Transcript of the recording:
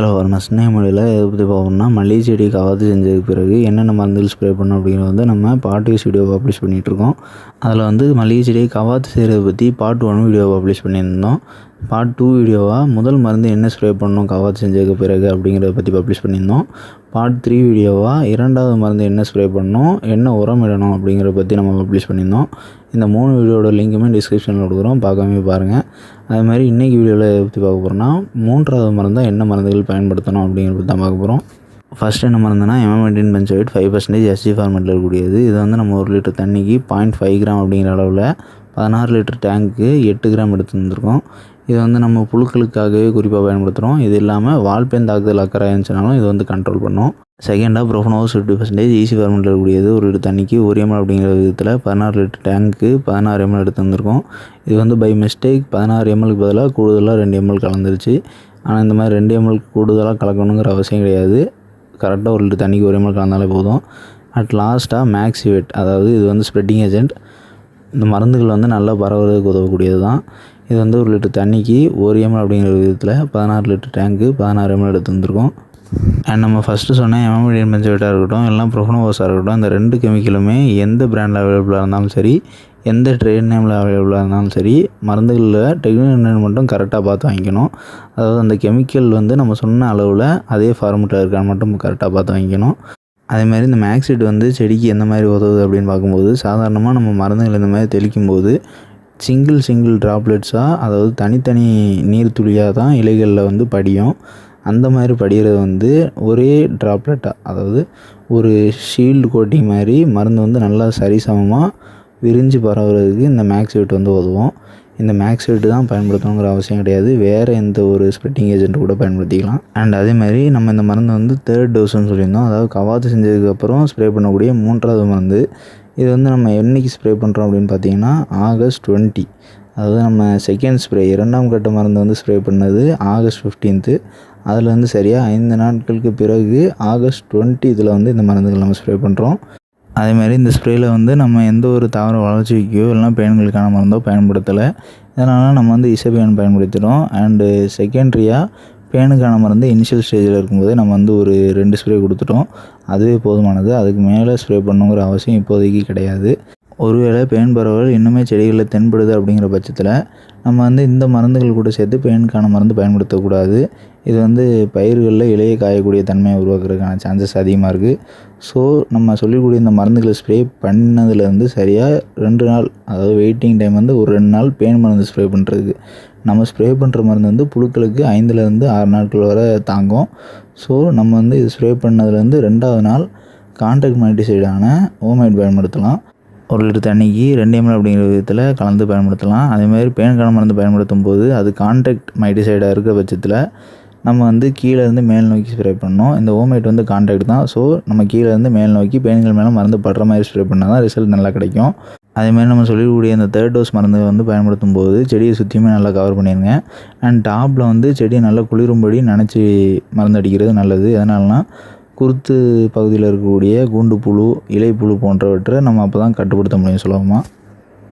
Hello நம்ம சின்ன மொழியில் எதை பற்றி பார்க்கணும்னா மல்லிகை செடி கவாத்து செஞ்சதுக்கு பிறகு என்னென்ன மருந்துகள் ஸ்ப்ரே பண்ணணும் அப்படிங்கிறது வந்து நம்ம பார்ட் வைஸ் வீடியோ பப்ளிஷ் பண்ணிகிட்ருக்கோம் அதில் வந்து மல்லிகை செடியை கவாத்து செய்கிறத பற்றி பார்ட் ஒன் வீடியோ பப்ளிஷ் பண்ணியிருந்தோம். பார்ட் டூ வீடியோவாக முதல் மருந்து என்ன ஸ்ப்ரே பண்ணணும் கவாத்து செஞ்சதுக்கு பிறகு அப்படிங்கிறத பற்றி பப்ளிஷ் பண்ணியிருந்தோம். பார்ட் த்ரீ வீடியோவாக இரண்டாவது மருந்து என்ன ஸ்ப்ரே பண்ணணும் என்ன உரம் இடணும் அப்படிங்கிறத பற்றி நம்ம பப்ளிஷ் பண்ணியிருந்தோம். இந்த மூணு வீடியோட லிங்க்குமே டிஸ்கிரிப்ஷனில் கொடுக்குறோம். பார்க்காம பாருங்கள் அது மாதிரி இன்றைக்கி வீடியோவில் எதை பற்றி பார்க்க போகிறோம்னா மூன்றாவது மருந்தாக என்ன மருந்துகள் பயன்படுத்தணும் அப்படிங்கிறத பற்றி தான் பார்க்க போகிறோம் ஃபஸ்ட் என்ன மருந்துனா emamectin benzoate five percentage SG ஃபார்மெட்டில் இருக்கக்கூடியது. இது வந்து நம்ம ஒரு லிட்டர் தண்ணிக்கு பாயிண்ட் ஃபைவ் கிராம் அப்படிங்கிற அளவில் பதினாறு லிட்டர் டேங்க்கு எட்டு கிராம் எடுத்து வந்திருக்கோம் இது வந்து நம்ம புழுக்களுக்காகவே குறிப்பாக பயன்படுத்துகிறோம். இது இல்லாமல் வால்பேன் தாக்குதல் அக்கறை இருந்துச்சுனாலும் இது வந்து கண்ட்ரோல் பண்ணும். செகண்டாக ப்ரோஃபனோஸ் ஃபிஃப்டி பர்சன்டேஜ் ஈஸி ஃபார்மெட்டில் இருக்கக்கூடியது ஒரு லிட்டர் தண்ணிக்கு ஒரு எம்எல் அப்படிங்கிற விதத்தில் பதினாறு லிட்டர் டேங்க்கு பதினாறு எம்எல் எடுத்து வந்திருக்கோம். இது வந்து பை மிஸ்டேக் பதினாறு எம்எல்க்கு பதிலாக கூடுதலாக ரெண்டு எம்எல் கலந்துருச்சு. ஆனால் இந்த மாதிரி ரெண்டு எம்எல் கூடுதலாக கலக்கணுங்கிற அவசியம் கிடையாது. கரெக்டாக ஒரு லிட்டர் தண்ணிக்கு ஒரு எம்எல் கலந்தாலே போதும். அட் லாஸ்ட்டாக மேக்ஸிவேட் அதாவது இது வந்து ஸ்ப்ரெட்டிங் ஏஜென்ட் இந்த மருந்துகள் வந்து நல்லா பரவுறதுக்கு உதவக்கூடியது தான் இது வந்து ஒரு லிட்டர் தண்ணிக்கு ஒரு எம்எல் அப்படிங்கிற விதத்தில் பதினாறு லிட்டர் டேங்க்கு பதினாறு எம்எல் எடுத்து வந்திருக்கோம் அண்ட் நம்ம ஃபஸ்ட்டு சொன்ன எமமிடியன் பெஞ்சவேட்டாக இருக்கட்டும் எல்லாம் ப்ரொஃபனோவாஸாக இருக்கட்டும் இந்த ரெண்டு கெமிக்கலுமே எந்த பிராண்டில் அவைலபிளாக இருந்தாலும் சரி எந்த ட்ரேட் நேமில் அவைலபிளாக இருந்தாலும் சரி மருந்துகளில் டெக்னிக் மட்டும் கரெக்டாக பார்த்து வாங்கிக்கணும். அதாவது அந்த கெமிக்கல் வந்து நம்ம சொன்ன அளவில் அதே ஃபார்மெட்டில் இருக்கான்னு மட்டும் கரெக்டாக பார்த்து வாங்கிக்கணும். அதே மாதிரி இந்த மேக்ஸிட் வந்து செடிக்கு எந்த மாதிரி உதவுது அப்படின்னு பார்க்கும்போது சாதாரணமாக நம்ம மருந்துகள் இந்த மாதிரி தெளிக்கும் போது சிங்கிள் சிங்கிள் ட்ராப்லெட்ஸாக அதாவது தனித்தனி நீர் துளியாக தான் இலைகளில் வந்து படியும். அந்த மாதிரி படிகிறது வந்து ஒரே ட்ராப்லெட்டாக அதாவது ஒரு ஷீல்டு கோட்டிங் மாதிரி மருந்து வந்து நல்லா சரிசமமாக விரிஞ்சு பரவுறதுக்கு இந்த மேக்ஸிட் வந்து உதவும். இந்த மேக்ஸிட் தான் பயன்படுத்தணுங்கிற அவசியம் கிடையாது. வேறு எந்த ஒரு ஸ்ப்ரெட்டிங் ஏஜென்ட் கூட பயன்படுத்திக்கலாம். அண்ட் அதே மாதிரி நம்ம இந்த மருந்து வந்து தேர்ட் டோஸ்ன்னு சொல்லியிருந்தோம். அதாவது கவாத்து செஞ்சதுக்கப்புறம் ஸ்ப்ரே பண்ணக்கூடிய மூன்றாவது மருந்து. இது வந்து நம்ம என்னைக்கு ஸ்ப்ரே பண்ணுறோம் அப்படின்னு பார்த்தீங்கன்னா ஆகஸ்ட் டுவெண்ட்டி அதாவது நம்ம செகண்ட் ஸ்ப்ரே இரண்டாம் கட்ட மருந்து வந்து ஸ்ப்ரே பண்ணது ஆகஸ்ட் ஃபிஃப்டீன்த்து அதில் வந்து சரியாக ஐந்து நாட்களுக்கு பிறகு ஆகஸ்ட் டுவெண்ட்டி இதில் வந்து இந்த மருந்துகள் நம்ம ஸ்ப்ரே பண்ணுறோம் அதேமாதிரி இந்த ஸ்ப்ரேயில் வந்து நம்ம எந்த ஒரு தாவர வளர்ச்சிக்கோ இல்லைனா பெயின்களுக்கான மருந்தோ பயன்படுத்தலை. இதனால் நம்ம வந்து இசைபேன் பயன்படுத்திடும் அண்டு செகண்ட்ரியாக பேனுக்கான மருந்து இனிஷியல் ஸ்டேஜில் இருக்கும்போது நம்ம வந்து ஒரு ரெண்டு ஸ்ப்ரே கொடுத்துட்டோம். அதுவே போதுமானது. அதுக்கு மேலே ஸ்ப்ரே பண்ணுங்கிற அவசியம் இப்போதைக்கு கிடையாது. ஒருவேளை பேன் பரவல் இன்னுமே செடிகளில் தென்படுது அப்படிங்கிற பட்சத்தில் நம்ம வந்து இந்த மருந்துகள் கூட சேர்த்து பேனுக்கான மருந்து பயன்படுத்தக்கூடாது. இது வந்து பயிர்களில் இலையை காயக்கூடிய தன்மையை உருவாக்குறதுக்கான சான்சஸ் அதிகமாக இருக்குது ஸோ நம்ம சொல்லக்கூடிய இந்த மருந்துகளை ஸ்ப்ரே பண்ணதுலேருந்து சரியாக ரெண்டு நாள் அதாவது வெயிட்டிங் டைம் வந்து ஒரு ரெண்டு நாள் பேன் மருந்து ஸ்ப்ரே பண்ணுறதுக்கு நம்ம ஸ்ப்ரே பண்ணுற மருந்து வந்து புழுக்களுக்கு ஐந்துலேருந்து ஆறு நாட்கள் வரை தாங்கும். ஸோ நம்ம வந்து இது ஸ்ப்ரே பண்ணதுலேருந்து ரெண்டாவது நாள் கான்ட்ராக்ட் மைட்டிசைடான ஓமைட் பயன்படுத்தலாம். ஒரு லிட்டர் தண்ணிக்கு ரெண்டு எம்எல் அப்படிங்கிற விதத்தில் கலந்து பயன்படுத்தலாம். அதேமாதிரி பேன்கான மருந்து பயன்படுத்தும் போது அது கான்டாக்ட் மைடிசைடாக இருக்கிற பட்சத்தில் நம்ம வந்து கீழேருந்து மேல் நோக்கி ஸ்ப்ரே பண்ணோம் இந்த ஓமேட் வந்து கான்டாக்ட் தான். ஸோ நம்ம கீழேருந்து மேல் நோக்கி பேன்கள் மேலே மருந்து படுற மாதிரி ஸ்ப்ரே பண்ணால் தான் ரிசல்ட் நல்லா கிடைக்கும். அதேமாதிரி நம்ம சொல்லக்கூடிய இந்த தேர்ட் டோஸ் மருந்து வந்து பயன்படுத்தும் போது செடியை சுற்றியுமே நல்லா கவர் பண்ணிடுங்க அண்ட் டாப்பில் வந்து செடியை நல்லா குளிரும்படி நினச்சி மருந்து அடிக்கிறது நல்லது. எதனாலனா குருத்து பகுதியில் இருக்கக்கூடிய கூண்டு புழு இலைப்புழு போன்றவற்றை நம்ம அப்போ தான் கட்டுப்படுத்த முடியும் சுலபமாக